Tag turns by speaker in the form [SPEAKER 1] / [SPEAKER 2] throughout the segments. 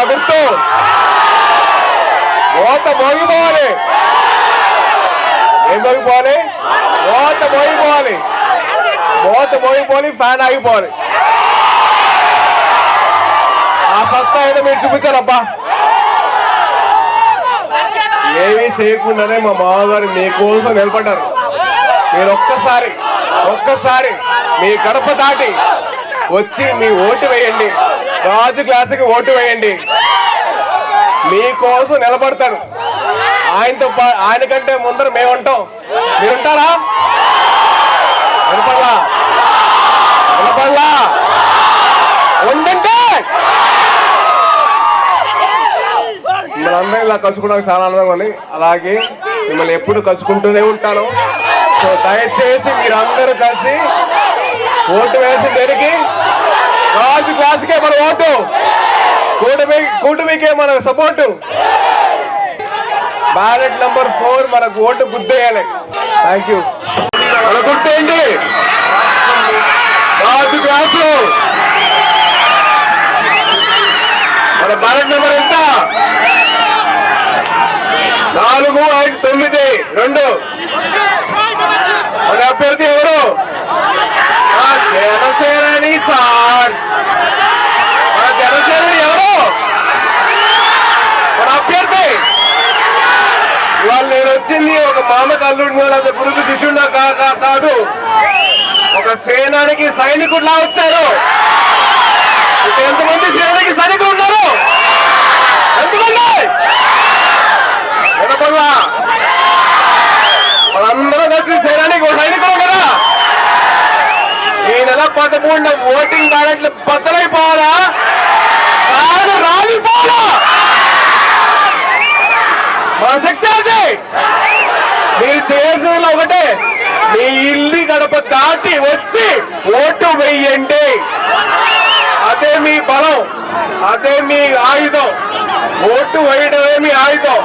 [SPEAKER 1] మన గుర్తు ఓత మోగిపోవాలి. ఏం మోగిపోవాలి ఓత మోగిపోవాలి. ఓత మోగిపోవాలి ఫ్యాన్ ఆగిపోవాలి. ఆ పక్క ఏదో మీరు చూపించారబ్బా. ఏమీ చేయకుండానే మా మామగారు మీకోసం నిలబడ్డారు. మీరు ఒక్కసారి ఒక్కసారి మీ కడప దాటి వచ్చి మీ ఓటు వేయండి. రాజు క్లాసుకి ఓటు వేయండి. మీకోసం నిలబడతారు ఆయనతో పా- ఆయన కంటే ముందర మేము ఉంటాం మీరుంటారా? వినపడలా? వినపడలా? ఉండంటే మనందరం ఇలా కలుసుకోవడానికి చాలా ఆనందంగా ఉంది. అలాగే మిమ్మల్ని ఎప్పుడు కలుసుకుంటూనే ఉంటాను. సో దయచేసి మీరందరూ కలిసి ఓటు వేసి దేనికి? రాజు క్లాస్కే మన ఓటు. కూటమి కూటమికే మన సపోర్టు. బ్యాలెట్ నంబర్ ఫోర్ మనకు ఓటు గుద్దేయాలి. థ్యాంక్ యూ మన గుర్తేయండి. రాజు క్లాసు మన బ్యాలెట్ నెంబర్ ఎంత? నాలుగు ఐదు తొమ్మిది రెండు మన అభ్యర్థి ఎవరు ఆ జనసేనని సార్ మన జనసేనని ఎవరు మన అభ్యర్థి ఇవాళ నేను మామకు ఒక మామ లేదా గురుకు శిష్యుడు కాదు. ఒక సేనానికి సైనికుడిలా వచ్చారు. ఎంతమంది సేనానికి సైనికులు ఉన్నారు? ఎంతమంది? వినపల్లా మనందరం కలిసి సేనానికి సైనికులు కదా ఈ నెల పదమూడున ఓటింగ్ బ్యాలెట్లు బద్దలైపోవాలా? కాదు రాలిపోవాలా? మన శక్తి అది. మీరు చేయాల్సింది ఒకటే. మీ ఇల్లు గడప దాటి వచ్చి ఓటు వెయ్యండి. అదే మీ బలం అదే మీ ఆయుధం. ఓటు వేయడమే మీ ఆయుధం.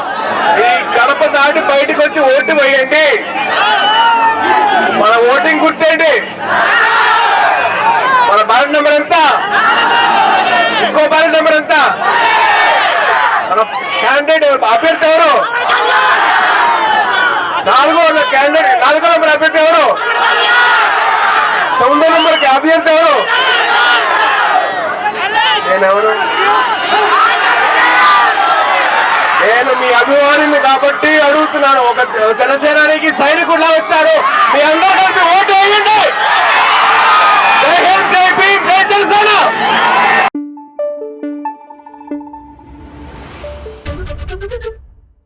[SPEAKER 1] ఈ గడప దాటి బయటకు వచ్చి ఓటు వేయండి. మన ఓటింగ్ గుర్తేంటి మన బ్యాలెట్ నెంబర్ ఎంత? ఇంకో బ్యాలెట్ నెంబర్ ఎంత? మన క్యాండిడేట్ అభ్యర్థి ఎవరు? నాలుగో క్యాండిడేట్ నాలుగో నెంబర్ అభ్యర్థి ఎవరు? తొమ్మిదో నెంబర్కి అభ్యర్థి ఎవరు? నేనెవరు? ఎవరు నేను మీ అభిమానిని కాబట్టి అడుగుతున్నాను. ఒక జనసేనానికి సైనికుడిలా వచ్చారు. మీ అందరూ